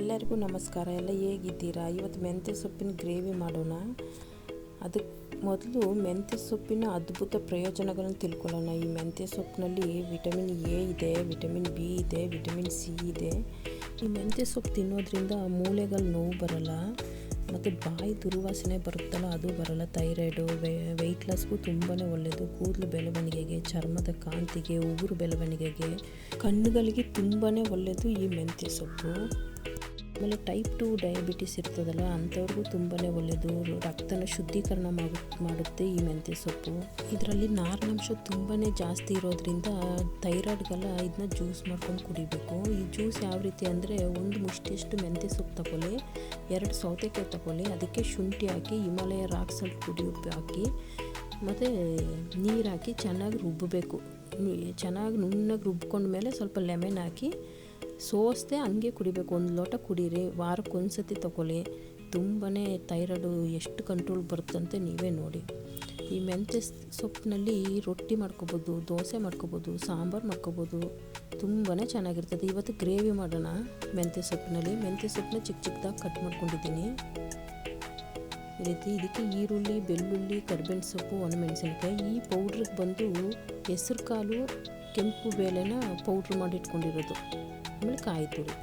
ಎಲ್ಲರಿಗೂ ನಮಸ್ಕಾರ. ಎಲ್ಲ ಹೇಗಿದ್ದೀರಾ? ಇವತ್ತು ಮೆಂತ್ಯ ಸೊಪ್ಪಿನ ಗ್ರೇವಿ ಮಾಡೋಣ. ಅದಕ್ಕೆ ಮೊದಲು ಮೆಂತ್ಯ ಸೊಪ್ಪಿನ ಅದ್ಭುತ ಪ್ರಯೋಜನಗಳನ್ನು ತಿಳ್ಕೊಳ್ಳೋಣ. ಈ ಮೆಂತ್ಯ ಸೊಪ್ಪಿನಲ್ಲಿ ವಿಟಮಿನ್ ಎ ಇದೆ, ವಿಟಮಿನ್ ಬಿ ಇದೆ, ವಿಟಮಿನ್ ಸಿ ಇದೆ. ಈ ಮೆಂತ್ಯ ಸೊಪ್ಪು ತಿನ್ನೋದ್ರಿಂದ ಮೂಳೆಗಳು ನೋವು ಬರಲ್ಲ, ಮತ್ತು ಬಾಯಿ ದುರ್ವಾಸನೆ ಬರುತ್ತಲ್ಲ, ಅದು ಬರಲ್ಲ. ಥೈರಾಯ್ಡು ವೆಯ್ಟ್ ಲಾಸ್ಗೂ ತುಂಬಾ ಒಳ್ಳೆಯದು ಕೂದಲು ಬೆಳವಣಿಗೆಗೆ, ಚರ್ಮದ ಕಾಂತಿಗೆ, ಉಗುರು ಬೆಳವಣಿಗೆಗೆ, ಕಣ್ಣುಗಳಿಗೆ ತುಂಬಾ ಒಳ್ಳೆಯದು ಈ ಮೆಂತ್ಯ ಸೊಪ್ಪು. ಆಮೇಲೆ ಟೈಪ್ ಟು ಡಯಾಬಿಟಿಸ್ ಇರ್ತದಲ್ಲ, ಅಂಥವ್ರಿಗೂ ತುಂಬಾ ಒಳ್ಳೆಯದು ರಕ್ತನ ಶುದ್ಧೀಕರಣ ಮಾಡು, ಮಾಡುತ್ತೆ ಈ ಮೆಂತ್ಯ ಸೊಪ್ಪು. ಇದರಲ್ಲಿ ನಾರಿನಂಶ ತುಂಬಾ ಜಾಸ್ತಿ ಇರೋದ್ರಿಂದ ಥೈರಾಯ್ಡ್ಗೆಲ್ಲ ಇದನ್ನ ಜ್ಯೂಸ್ ಮಾಡ್ಕೊಂಡು ಕುಡಿಬೇಕು. ಈ ಜ್ಯೂಸ್ ಯಾವ ರೀತಿ ಅಂದರೆ ಒಂದು ಮುಷ್ಟಿಯಷ್ಟು ಮೆಂತ್ಯ ಸೊಪ್ಪು ತಗೊಳ್ಳಿ, ಎರಡು ಸೌತೆಕಾಯಿ ತಗೊಳ್ಳಿ, ಅದಕ್ಕೆ ಶುಂಠಿ ಹಾಕಿ, ಹಿಮಾಲಯ ರಾಕ್ ಪುಡಿ ಉಪ್ಪು ಹಾಕಿ, ಮತ್ತು ನೀರು ಹಾಕಿ ಚೆನ್ನಾಗಿ ರುಬ್ಬಬೇಕು ಚೆನ್ನಾಗಿ ನುಣ್ಣಗೆ ರುಬ್ಕೊಂಡ್ಮೇಲೆ ಸ್ವಲ್ಪ ಲೆಮನ್ ಹಾಕಿ ಸೋಸದೆ ಹಂಗೆ ಕುಡಿಬೇಕು. ಒಂದು ಲೋಟ ಕುಡೀರಿ ವಾರಕ್ಕೆ ಒಂದು ಸತಿ ತಗೊಳ್ಳಿ. ತುಂಬಾ ಥೈರಾಯ್ಡು ಎಷ್ಟು ಕಂಟ್ರೋಲ್ ಬರುತ್ತಂತೆ ನೀವೇ ನೋಡಿ. ಈ ಮೆಂತ್ಯ ಸೊಪ್ಪಿನಲ್ಲಿ ರೊಟ್ಟಿ ಮಾಡ್ಕೊಬೋದು, ದೋಸೆ ಮಾಡ್ಕೋಬೋದು, ಸಾಂಬಾರು ಮಾಡ್ಕೊಬೋದು. ತುಂಬಾ ಚೆನ್ನಾಗಿರ್ತದೆ. ಇವತ್ತು ಗ್ರೇವಿ ಮಾಡೋಣ ಮೆಂತ್ಯ ಸೊಪ್ಪಿನಲ್ಲಿ. ಮೆಂತ್ಯ ಸೊಪ್ಪನ್ನ ಚಿಕ್ಕ ಚಿಕ್ಕದಾಗಿ ಕಟ್ ಮಾಡ್ಕೊಂಡಿದ್ದೀನಿ. ಈ ರೀತಿ ಇದಕ್ಕೆ ಈರುಳ್ಳಿ, ಬೆಳ್ಳುಳ್ಳಿ, ಕರಿಬೇವಿನ ಸೊಪ್ಪು, ಒಣಮೆಣಸಿನ್ಕಾಯಿ, ಈ ಪೌಡ್ರಿಗೆ ಬಂದು ಹೆಸ್ರು ಕಾಲು ಕೆಂಪು ಬೇಳೆನ ಪೌಡ್ರ್ ಮಾಡಿ ಇಟ್ಕೊಂಡಿರೋದು. ಆಮೇಲೆ ಕಾಯಿ ತುರಿ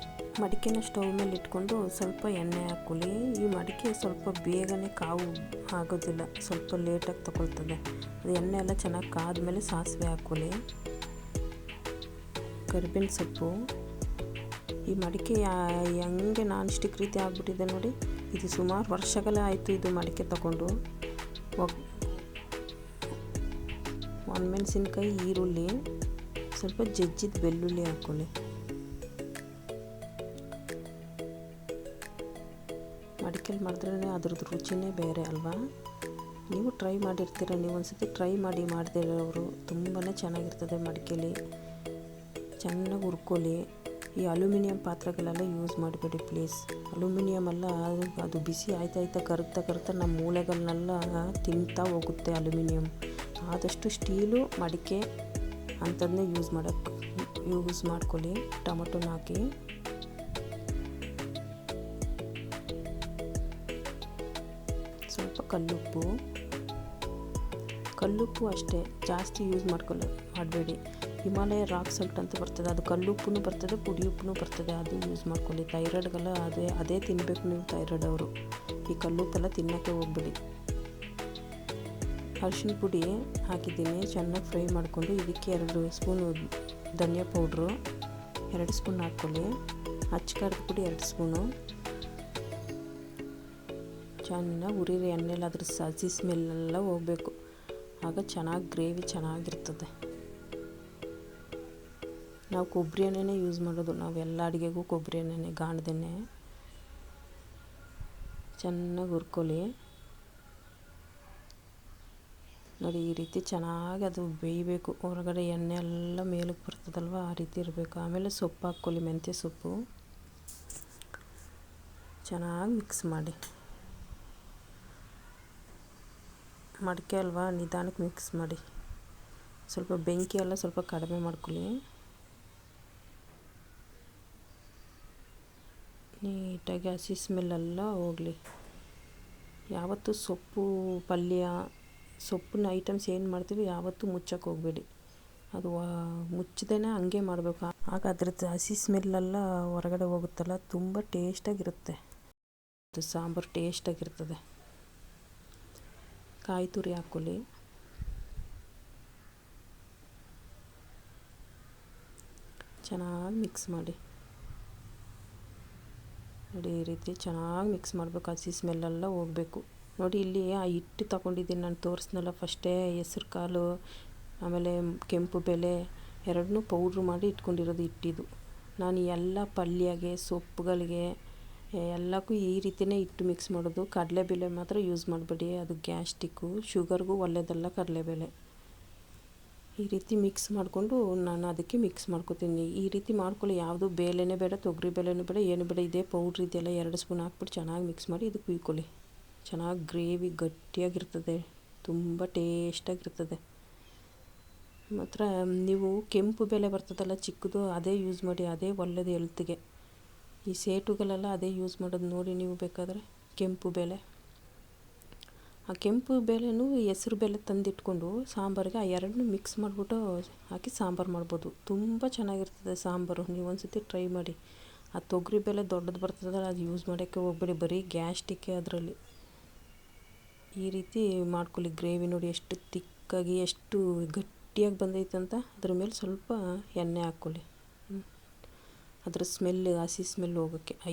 ಮಡಿಕೆನ ಸ್ಟೌವ್ ಮೇಲೆ ಇಟ್ಕೊಂಡು ಸ್ವಲ್ಪ ಎಣ್ಣೆ ಹಾಕ್ಕೊಳ್ಳಿ. ಈ ಮಡಿಕೆ ಸ್ವಲ್ಪ ಬೇಗನೆ ಕಾವು ಆಗೋದಿಲ್ಲ. ಸ್ವಲ್ಪ ಲೇಟಾಗಿ ತಗೊಳ್ತದೆ. ಅದು ಎಣ್ಣೆ ಎಲ್ಲ ಚೆನ್ನಾಗಿ ಕಾದ್ಮೇಲೆ ಸಾಸಿವೆ ಹಾಕ್ಕೊಳ್ಳಿ. ಕರಿಬೇವಿನ ಸೊಪ್ಪು. ಈ ಮಡಿಕೆ ಹೆಂಗೆ ನಾನ್ ಸ್ಟಿಕ್ ರೀತಿ ಆಗಿಬಿಟ್ಟಿದೆ ನೋಡಿ. ಇದು ಸುಮಾರು ವರ್ಷಗಳೇ ಆಯಿತು ಇದು ಮಡಿಕೆ ತಗೊಂಡು. ಒಣಮೆಣಸಿನ್ಕಾಯಿ ಈರುಳ್ಳಿ, ಸ್ವಲ್ಪ ಜಜ್ಜಿದ ಬೆಳ್ಳುಳ್ಳಿ ಹಾಕ್ಕೊಳ್ಳಿ. ಮಡಿಕೆಲಿ ಮಾಡಿದ್ರೆ ಅದ್ರದ್ದು ರುಚಿನೇ ಬೇರೆ ಅಲ್ವಾ? ನೀವು ಟ್ರೈ ಮಾಡಿರ್ತೀರ? ನೀವು ಒಂದ್ಸತಿ ಟ್ರೈ ಮಾಡಿ ಮಾಡದಿರೋರು ತುಂಬಾ ಚೆನ್ನಾಗಿರ್ತದೆ ಮಡಿಕೆಲಿ. ಚೆನ್ನಾಗಿ ಹುರ್ಕೊಳ್ಳಿ. ಈ ಅಲ್ಯೂಮಿನಿಯಂ ಪಾತ್ರೆಗಳೆಲ್ಲ ಯೂಸ್ ಮಾಡಬೇಡಿ ಪ್ಲೀಸ್ ಅಲ್ಯೂಮಿನಿಯಂ ಎಲ್ಲ ಅದು ಬಿಸಿ ಆಯ್ತಾ ಆಯ್ತಾ ಕರಗ್ತಾ ಕರಗ್ತಾ ನಮ್ಮ ಮೂಳೆಗಳನ್ನೆಲ್ಲ ತಿಂತಾ ಹೋಗುತ್ತೆ ಅಲ್ಯೂಮಿನಿಯಂ. ಆದಷ್ಟು ಸ್ಟೀಲು, ಮಡಿಕೆ ಅಂಥದ್ದನ್ನೇ ಯೂಸ್ ಮಾಡೋಕ್ಕೆ ಯೂಸ್ ಮಾಡ್ಕೊಳ್ಳಿ. ಟೊಮೊಟೊನ ಹಾಕಿ. ಸ್ವಲ್ಪ ಕಲ್ಲುಪ್ಪು. ಕಲ್ಲುಪ್ಪು ಅಷ್ಟೇ, ಜಾಸ್ತಿ ಯೂಸ್ ಮಾಡ್ಕೊಳ್ಳಿ ಮಾಡಬೇಡಿ. ಹಿಮಾಲಯ ರಾಕ್ ಸಾಲ್ಟ್ ಅಂತ ಬರ್ತದೆ, ಅದು ಕಲ್ಲುಪ್ಪು ಬರ್ತದೆ ಪುಡಿ ಉಪ್ಪು ಬರ್ತದೆ, ಅದು ಯೂಸ್ ಮಾಡ್ಕೊಳ್ಳಿ. ಥೈರಾಯ್ಡ್ಗೆಲ್ಲ ಅದೇ ಅದೇ ತಿನ್ನಬೇಕು ನೀವು ಥೈರಾಯ್ಡ್ ಅವರು. ಈ ಕಲ್ಲುಪ್ಪೆಲ್ಲ ತಿನ್ನೋಕ್ಕೆ ಹೋಗ್ಬಿಡಿ. ಅರಿಶಿನ ಪುಡಿ ಹಾಕಿದ್ದೀನಿ, ಚೆನ್ನಾಗಿ ಫ್ರೈ ಮಾಡಿಕೊಂಡು, ಇದಕ್ಕೆ ಎರಡು ಸ್ಪೂನು ಧನಿಯಾ ಪೌಡ್ರು ಎರಡು ಸ್ಪೂನ್ ಹಾಕ್ಕೊಳ್ಳಿ. ಅಚ್ಚಕಾರದ ಪುಡಿ ಎರಡು ಸ್ಪೂನು ಚೆನ್ನಾಗಿ ಉರಿರಿ ಎಣ್ಣೆಲಿ ಅದ್ರ ಸಸಿ, ಸ್ಮೆಲ್ಲೆಲ್ಲ ಹೋಗಬೇಕು. ಆಗ ಚೆನ್ನಾಗಿ ಗ್ರೇವಿ ಚೆನ್ನಾಗಿರ್ತದೆ. ನಾವು ಕೊಬ್ಬರಿ ಎಣ್ಣೆನೇ ಯೂಸ್ ಮಾಡೋದು. ನಾವು ಎಲ್ಲ ಅಡುಗೆಗೂ ಕೊಬ್ಬರಿ ಎಣ್ಣೆನೇ ಗಾಣದೆಣ್ಣೆ ಚೆನ್ನಾಗಿ ಹುರ್ಕೊಳ್ಳಿ. ನೋಡಿ, ಈ ರೀತಿ ಚೆನ್ನಾಗಿ ಅದು ಬೇಯಬೇಕು. ಹೊರಗಡೆ ಎಣ್ಣೆ ಎಲ್ಲ ಮೇಲಕ್ಕೆ ಬರ್ತದಲ್ವ, ಆ ರೀತಿ ಇರಬೇಕು. ಆಮೇಲೆ ಸೊಪ್ಪು ಹಾಕ್ಕೊಳ್ಳಿ ಮೆಂತ್ಯ ಸೊಪ್ಪು. ಚೆನ್ನಾಗಿ ಮಿಕ್ಸ್ ಮಾಡಿ. ಮಡಿಕೆ ಅಲ್ವಾ? ನಿಧಾನಕ್ಕೆ ಮಿಕ್ಸ್ ಮಾಡಿ. ಸ್ವಲ್ಪ ಬೆಂಕಿ ಎಲ್ಲ ಸ್ವಲ್ಪ ಕಡಿಮೆ ಮಾಡ್ಕೊಳ್ಳಿ. ನೀಟಾಗಿ ಹಸಿ ಸ್ಮೆಲ್ಲೆಲ್ಲ ಹೋಗಲಿ. ಯಾವತ್ತೂ ಸೊಪ್ಪು, ಪಲ್ಯ, ಸೊಪ್ಪಿನ ಐಟಮ್ಸ್ ಏನು ಮಾಡ್ತೀವಿ ಯಾವತ್ತೂ ಮುಚ್ಚಕ್ಕೆ ಹೋಗಬೇಡಿ. ಅದು ಮುಚ್ಚದೇ ಹಂಗೆ ಮಾಡಬೇಕು. ಆಗ ಅದ್ರದ್ದು ಹಸಿ ಸ್ಮೆಲ್ಲೆಲ್ಲ ಹೊರಗಡೆ ಹೋಗುತ್ತಲ್ಲ, ತುಂಬ ಟೇಸ್ಟಾಗಿರುತ್ತೆ ಅದು ಸಾಂಬಾರು ಟೇಸ್ಟಾಗಿರ್ತದೆ ಕಾಯಿ ತುರಿ ಹಾಕ್ಕೊಳ್ಳಿ. ಚೆನ್ನಾಗಿ ಮಿಕ್ಸ್ ಮಾಡಿ. ನೋಡಿ, ಈ ರೀತಿ ಚೆನ್ನಾಗಿ ಮಿಕ್ಸ್ ಮಾಡಬೇಕು. ಹಸಿ ಸ್ಮೆಲ್ಲೆಲ್ಲ ಹೋಗಬೇಕು. ನೋಡಿ, ಇಲ್ಲಿ ಆ ಹಿಟ್ಟು ತಗೊಂಡಿದ್ದೀನಿ ನಾನು ತೋರಿಸ್ನಲ್ಲ ಫಸ್ಟೇ ಹೆಸ್ರು ಕಾಳು, ಆಮೇಲೆ ಕೆಂಪು ಬೆಲೆ ಎರಡನ್ನೂ ಪೌಡ್ರ್ ಮಾಡಿ ಇಟ್ಕೊಂಡಿರೋದು ಹಿಟ್ಟಿದು. ನಾನು ಎಲ್ಲ ಪಲ್ಯಗೆ, ಸೊಪ್ಪುಗಳಿಗೆ ಎಲ್ಲಕ್ಕೂ ಈ ರೀತಿಯೇ ಇಟ್ಟು ಮಿಕ್ಸ್ ಮಾಡೋದು. ಕಡಲೆಬೇಳೆ ಮಾತ್ರ ಯೂಸ್ ಮಾಡಬೇಡಿ. ಅದು ಗ್ಯಾಸ್ಟಿಕ್ಕು ಶುಗರ್ಗೂ ಒಳ್ಳೆಯದಲ್ಲ ಕಡಲೆಬೇಳೆ. ಈ ರೀತಿ ಮಿಕ್ಸ್ ಮಾಡಿಕೊಂಡು ನಾನು ಅದಕ್ಕೆ ಮಿಕ್ಸ್ ಮಾಡ್ಕೊತೀನಿ. ಈ ರೀತಿ ಮಾಡ್ಕೊಳ್ಳಿ. ಯಾವುದು ಬೇಳೆನೇ ಬೇಡ, ತೊಗರಿ ಬೇಳೆನೂ ಬೇಡ, ಏನು ಬೇಡ, ಇದೇ ಪೌಡ್ರ್ ಇದೆಯಲ್ಲ, ಎರಡು ಸ್ಪೂನ್ ಹಾಕ್ಬಿಟ್ಟು ಚೆನ್ನಾಗಿ ಮಿಕ್ಸ್ ಮಾಡಿ ಇದಕ್ಕೆ ಕುಯ್ಕೊಳ್ಳಿ ಚೆನ್ನಾಗಿ ಗ್ರೇವಿ ಗಟ್ಟಿಯಾಗಿರ್ತದೆ. ತುಂಬ ಟೇಸ್ಟಾಗಿರ್ತದೆ ಮಾತ್ರ ನೀವು ಕೆಂಪು ಬೆಲೆ ಬರ್ತದಲ್ಲ ಚಿಕ್ಕದು, ಅದೇ ಯೂಸ್ ಮಾಡಿ, ಅದೇ ಒಳ್ಳೆಯದು ಹೆಲ್ತ್ಗೆ ಈ ಸೇಟುಗಳೆಲ್ಲ ಅದೇ ಯೂಸ್ ಮಾಡೋದು ನೋಡಿ ನೀವು ಬೇಕಾದರೆ ಕೆಂಪು ಬೇಳೆ. ಆ ಕೆಂಪು ಬೇಳೆನೂ ಹೆಸ್ರು ಬೇಳೆ ತಂದಿಟ್ಕೊಂಡು ಸಾಂಬಾರಿಗೆ ಆ ಎರಡನ್ನೂ ಮಿಕ್ಸ್ ಮಾಡಿಬಿಟ್ಟು ಹಾಕಿ ಸಾಂಬಾರು ಮಾಡ್ಬೋದು. ತುಂಬ ಚೆನ್ನಾಗಿರ್ತದೆ ಸಾಂಬಾರು. ನೀವು ಒಂದ್ಸತಿ ಟ್ರೈ ಮಾಡಿ. ಆ ತೊಗರಿ ಬೇಳೆ ದೊಡ್ಡದು ಬರ್ತದಲ್ಲ ಅದು ಯೂಸ್ ಮಾಡೋಕ್ಕೆ ಹೋಗ್ಬೇಡಿ. ಬರೀ ಗ್ಯಾಸ್ಟಿಕ್ಕೆ ಅದರಲ್ಲಿ. ಈ ರೀತಿ ಮಾಡ್ಕೊಳ್ಳಿ. ಗ್ರೇವಿ ನೋಡಿ ಎಷ್ಟು ತಿಕ್ಕಾಗಿ ಎಷ್ಟು ಗಟ್ಟಿಯಾಗಿ ಬಂದೈತೆ ಅಂತ ಅದ್ರ ಮೇಲೆ ಸ್ವಲ್ಪ ಎಣ್ಣೆ ಹಾಕ್ಕೊಳ್ಳಿ. ಅದ್ರ ಸ್ಮೆಲ್ ಹಸಿ ಸ್ಮೆಲ್ ಹೋಗೋಕ್ಕೆ ಆ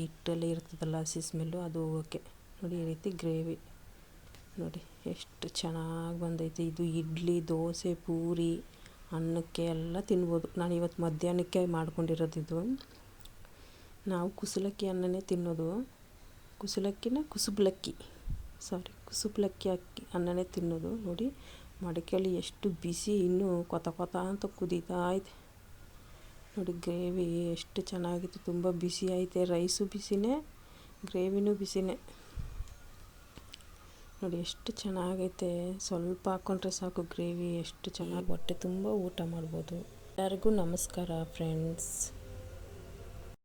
ಇರ್ತದಲ್ಲ, ಹಸಿ ಸ್ಮೆಲ್ಲು ಅದು ಹೋಗೋಕ್ಕೆ ನೋಡಿ ಈ ರೀತಿ ಗ್ರೇವಿ ನೋಡಿ ಎಷ್ಟು ಚೆನ್ನಾಗಿ ಬಂದೈತೆ. ಇದು ಇಡ್ಲಿ, ದೋಸೆ, ಪೂರಿ, ಅನ್ನಕ್ಕೆ ಎಲ್ಲ ತಿನ್ಬೋದು. ನಾನು ಇವತ್ತು ಮಧ್ಯಾಹ್ನಕ್ಕೆ ಮಾಡ್ಕೊಂಡಿರೋದು ಇದು. ನಾವು ಕುಸಲಕ್ಕಿ ಅನ್ನನೇ ತಿನ್ನೋದು. ಕುಸಲಕ್ಕಿನ ಕುಸುಬ್ಲಕ್ಕಿ. ಸಾರಿ ಕುಸುಬ್ಲಕ್ಕಿ ಅಕ್ಕಿ ಅನ್ನನೇ ತಿನ್ನೋದು. ನೋಡಿ ಮಡಿಕೆಯಲ್ಲಿ ಎಷ್ಟು ಬಿಸಿ, ಇನ್ನೂ ಕೊತ ಕೊತ ಅಂತ ಕುದೀತಾ ಐತೆ ನೋಡಿ, ಗ್ರೇವಿ ಎಷ್ಟು ಚೆನ್ನಾಗಿತ್ತು. ತುಂಬ ಬಿಸಿ ಐತೆ. ರೈಸು ಬಿಸಿನೇ, ಗ್ರೇವಿನೂ ಬಿಸಿನೇ. ನೋಡಿ, ಎಷ್ಟು ಚೆನ್ನಾಗೈತೆ. ಸ್ವಲ್ಪ ಹಾಕ್ಕೊಂಡ್ರೆ ಸಾಕು ಗ್ರೇವಿ. ಎಷ್ಟು ಚೆನ್ನಾಗಿ, ಹೊಟ್ಟೆ ತುಂಬ ಊಟ ಮಾಡ್ಬೋದು. ಎಲ್ಲರಿಗೂ ನಮಸ್ಕಾರ, ಫ್ರೆಂಡ್ಸ್.